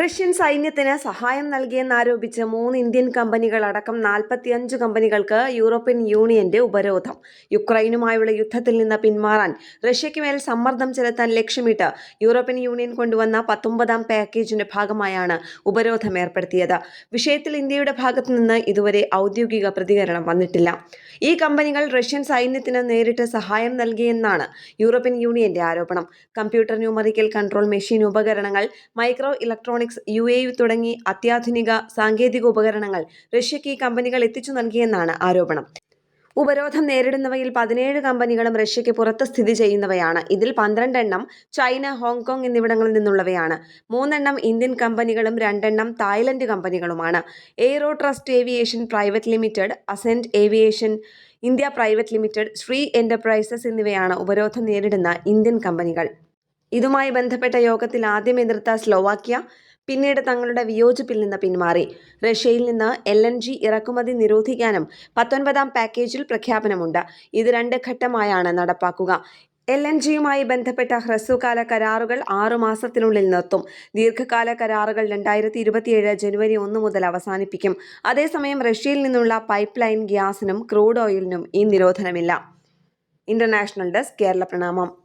Russian സൈന്യത്തിന് സഹായം നൽകിയെന്നാരോപിച്ച് മൂന്ന് ഇന്ത്യൻ കമ്പനികൾ അടക്കം നാൽപ്പത്തിയഞ്ച് കമ്പനികൾക്ക് യൂറോപ്യൻ യൂണിയന്റെ ഉപരോധം. യുക്രൈനുമായുള്ള യുദ്ധത്തിൽ നിന്ന് പിന്മാറാൻ റഷ്യയ്ക്ക് മേൽ സമ്മർദ്ദം ചെലുത്താൻ ലക്ഷ്യമിട്ട് യൂറോപ്യൻ യൂണിയൻ കൊണ്ടുവന്ന പത്തൊമ്പതാം പാക്കേജിന്റെ ഭാഗമായാണ് ഉപരോധം ഏർപ്പെടുത്തിയത്. വിഷയത്തിൽ ഇന്ത്യയുടെ ഭാഗത്തു നിന്ന് ഇതുവരെ ഔദ്യോഗിക പ്രതികരണം വന്നിട്ടില്ല. ഈ കമ്പനികൾ റഷ്യൻ സൈന്യത്തിന് നേരിട്ട് സഹായം നൽകിയെന്നാണ് യൂറോപ്യൻ യൂണിയന്റെ ആരോപണം. കമ്പ്യൂട്ടർ ന്യൂമറിക്കൽ കൺട്രോൾ മെഷീൻ ഉപകരണങ്ങൾ മൈക്രോ ഇലക്ട്രോണിക്സ് യു എ തുടങ്ങി അത്യാധുനിക സാങ്കേതിക ഉപകരണങ്ങൾ റഷ്യയ്ക്ക് ഈ കമ്പനികൾ എത്തിച്ചു നൽകിയെന്നാണ് ആരോപണം. ഉപരോധം നേരിടുന്നവയിൽ പതിനേഴ് കമ്പനികളും റഷ്യയ്ക്ക് പുറത്ത് സ്ഥിതി ചെയ്യുന്നവയാണ്. ഇതിൽ പന്ത്രണ്ടെണ്ണം ചൈന ഹോങ്കോങ് എന്നിവിടങ്ങളിൽ നിന്നുള്ളവയാണ്. മൂന്നെണ്ണം ഇന്ത്യൻ കമ്പനികളും രണ്ടെണ്ണം Thailand കമ്പനികളുമാണ്. Aero trust aviation private limited ascent aviation India private limited Shree enterprises എന്നിവയാണ് ഉപരോധം നേരിടുന്ന ഇന്ത്യൻ കമ്പനികൾ. ഇതുമായി ബന്ധപ്പെട്ട യോഗത്തിൽ ആദ്യം എതിർത്ത സ്ലോവാക്യ പിന്നീട് തങ്ങളുടെ വിയോജിപ്പിൽ നിന്ന് പിന്മാറി. റഷ്യയിൽ നിന്ന് എൽ എൻ ജി ഇറക്കുമതി നിരോധിക്കാനും പത്തൊൻപതാം പാക്കേജിൽ പ്രഖ്യാപനമുണ്ട്. ഇത് രണ്ട് ഘട്ടമായാണ് നടപ്പാക്കുക. എൽ എൻ ജിയുമായി ബന്ധപ്പെട്ട ഹ്രസ്വകാല കരാറുകൾ ആറു മാസത്തിനുള്ളിൽ നിർത്തും. ദീർഘകാല കരാറുകൾ രണ്ടായിരത്തി ഇരുപത്തിയേഴ് ജനുവരി ഒന്ന് മുതൽ അവസാനിപ്പിക്കും. അതേസമയം റഷ്യയിൽ നിന്നുള്ള പൈപ്പ് ലൈൻ ഗ്യാസിനും ക്രൂഡ് ഓയിലിനും ഈ നിരോധനമില്ല. ഇന്റർനാഷണൽ ഡെസ്ക് കേരള പ്രണാമം.